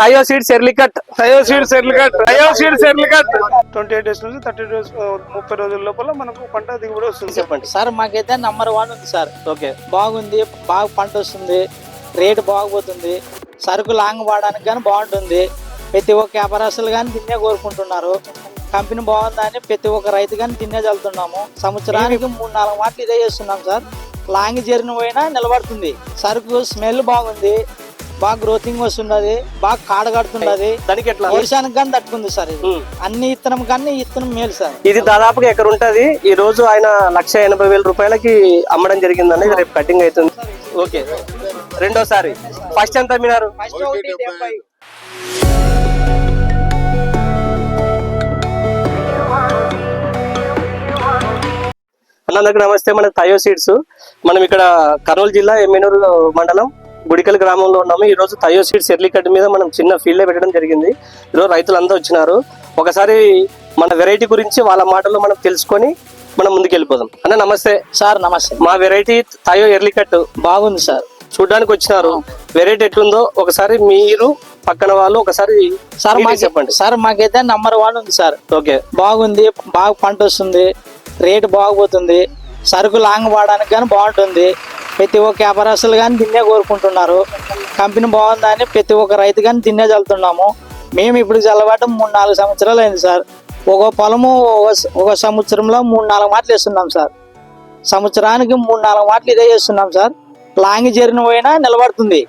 Tayo seeds early cut Tayo seeds early cut twenty eight days నుంచి thirty days ముప్పై రోజుల లోపల మనకు పంట దిగుబడి వస్తుంది. చెప్పండి. సార్ మాకైతే నంబర్ వన్ ఉంది సార్. ఓకే. బాగుంది. బాగా పంట వస్తుంది. రేటు బాగుపోతుంది. సరుకు లాంగ్ వాడడానికి కానీ బాగుంటుంది. ప్రతి ఒక్క వ్యాపారస్తులు కానీ తిన్నే కోరుకుంటున్నారు. కంపెనీ బాగుందని ప్రతి ఒక్క రైతు కానీ తిన్నే చల్లుతున్నాము. సంవత్సరానికి మూడు నాలుగు మాటలు ఇదే చేస్తున్నాం సార్. లాంగ్ జర్నీ పోయినా నిలబడుతుంది. సరుకు స్మెల్ బాగుంది. బాగా గ్రోతింగ్ వస్తున్నది బాగా కాడ కడుతున్నది దానికి ఎట్లా? వర్షానికి కానీ తట్టుకుంది సార్ ఇది. అన్ని ఇత్తనం కన్నా ఈ ఇత్తనం మేలు సార్. ఇది దాదాపుగా ఎక్కడ ఉంటది. ఈ రోజు ఆయన లక్ష ఎనభై వేల రూపాయలకి అమ్మడం జరిగిందండి ఇది రేపు కటింగ్ అవుతుంది. ఓకే. రెండోసారి. ఫస్ట్ ఎంత అమ్మినారు? అన్నకు నమస్తే. మన తయో సీడ్స్ మనం ఇక్కడ కర్నూలు జిల్లా ఎమ్మెనూరు మండలం గుడికల్ గ్రామంలో ఉన్నాము. ఈ రోజు తయో సీడ్స్ ఎర్లికట్ మీద మనం చిన్న ఫీల్డ్ పెట్టడం జరిగింది. ఈరోజు రైతులంతా వచ్చినారు. ఒకసారి మన వెరైటీ గురించి వాళ్ళ మాటల్లో మనం తెలుసుకొని మనం ముందుకు వెళ్ళిపోదాం అన్న నమస్తే. సార్ నమస్తే. మా వెరైటీ తయో ఎర్లికట్ బాగుంది సార్. చూడడానికి వచ్చినారు. వెరైటీ ఎట్లుందో ఒకసారి మీరు పక్కన వాళ్ళు ఒకసారి సార్ మాకు చెప్పండి. సార్ మాకైతే నంబర్ వన్ ఉంది సార్. ఓకే. బాగుంది బాగా పంట వస్తుంది రేటు బాగుపోతుంది సరుకు లాంగ్ వాడడానికి కానీ బాగుంటుంది. ప్రతి ఒక్క వ్యాపారస్తులు కానీ తిన్నే కోరుకుంటున్నారు. కంపెనీ బాగుందని ప్రతి ఒక్క రైతు కానీ తిన్నే చల్లుతున్నాము. మేము ఇప్పుడు చల్లబడటం మూడు నాలుగు సంవత్సరాలు అయింది సార్. ఒక పొలము ఒక ఒక సంవత్సరంలో మూడు నాలుగు మాటలు వేస్తున్నాం సార్. సంవత్సరానికి మూడు నాలుగు మాటలు ఇదే చేస్తున్నాం సార్. లాంగ్ జర్నీ పోయినా నిలబడుతుంది.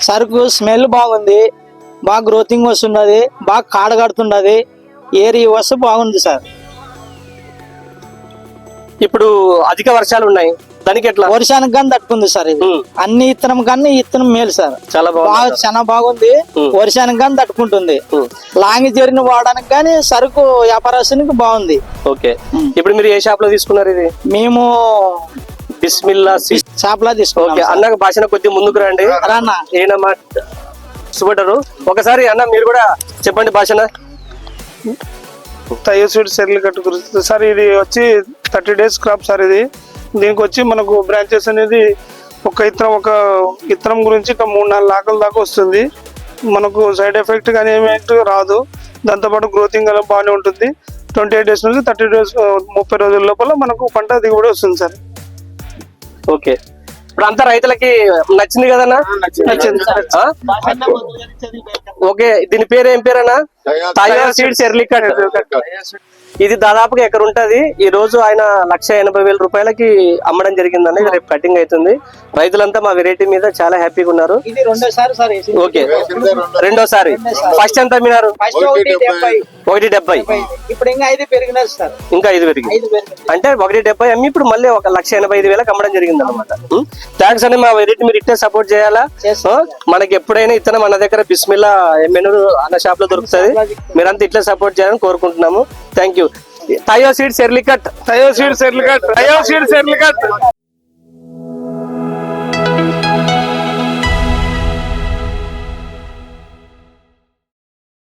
సరుకు స్మెల్ బాగుంది. బాగా గ్రోతింగ్ వస్తున్నది. బాగా కాడ కడుతున్నది. ఏరి వస్తే బాగుంది సార్. ఇప్పుడు అధిక వర్షాలు ఉన్నాయి. దానికి ఎట్లా? వర్షానికి కానీ తట్టుకుంది సార్ ఇది. అన్ని ఇత్తనం కన్నా ఈ ఇత్తనం మేలు సార్. చాలా బాగా బాగుంది చాలా బాగుంది. వర్షానికి కానీ తట్టుకుంటుంది. లాంగ్ జర్నీ వాడడానికి కానీ సరుకు వ్యాపారస్తునికి బాగుంది. ఓకే. ఇప్పుడు మీరు ఏ షాప్లో తీసుకున్నారు ఇది? మేము బిస్మిల్లా షాప్ లా ఓకే. తీసుకున్నాం అన్నకు భాషణ కొద్దిగా ముందుకు రండి. రానా? ఏనమ్మా సుబటరు ఒకసారి అన్న మీరు కూడా చెప్పండి భాషణ టయో సీడ్స్ ఎర్లికట్ గురించి సార్ ఇది వచ్చి థర్టీ డేస్ క్రాప్ సార్ ఇది. దీనికి వచ్చి మనకు బ్రాంచెస్ అనేది ఒక ఇత్తనం ఒక ఇత్తనం గురించి ఒక మూడు నాలుగు లాకల దాకా వస్తుంది. మనకు సైడ్ ఎఫెక్ట్ కానీ ఏమేంటి రాదు. దాంతోపాటు గ్రోతింగ్ అనేది బాగానే ఉంటుంది. ట్వంటీ ఎయిట్ డేస్ నుంచి థర్టీ డేస్ ముప్పై రోజుల లోపల మనకు పంట దిగుబడి వస్తుంది సార్. ఓకే. ఇప్పుడు అంతా రైతులకి నచ్చింది కదన్నా? నచ్చింది. ఆ? ఓకే. దీని పేరు ఏం పేరన్నా తయో సీడ్స్ ఎర్లికట్ ఇది దాదాపుగా ఎక్కడ ఉంటది. ఈ రోజు ఆయన లక్ష ఎనభై వేల రూపాయలకి అమ్మడం జరిగిందండి. ఇది రేపు కటింగ్ అవుతుంది. రైతులంతా మా వెరైటీ మీద చాలా హ్యాపీగా ఉన్నారు. ఇది రెండోసారి సార్ వేసింది. ఓకే. రెండోసారి. ఫస్ట్ ఎంత అమ్మినారు? ఫస్ట్ ఒకటి డెబ్బై. ఇంకా ఐదు పెరిగి అంటే ఒకటి డెబ్బై అమ్మి ఇప్పుడు మళ్ళీ ఒక లక్ష ఎనభై ఐదు వేలకు అమ్మడం జరిగింది అనమాట థ్యాంక్స్ అండి మా వెరైటీ మీరు ఇట్టే సపోర్ట్ చేయాలా? మనకి ఎప్పుడైనా ఇతను మన దగ్గర బిస్మిల్లా ఎమ్మెనూరు అన్న షాప్లో దొరుకుతుంది మీరంతా ఇట్లా సపోర్ట్ చేయాలని కోరుకుంటున్నాము. థ్యాంక్ యూ సెర్లికట్ సీడ్స్ సెర్లికట్ టయో సెర్లికట్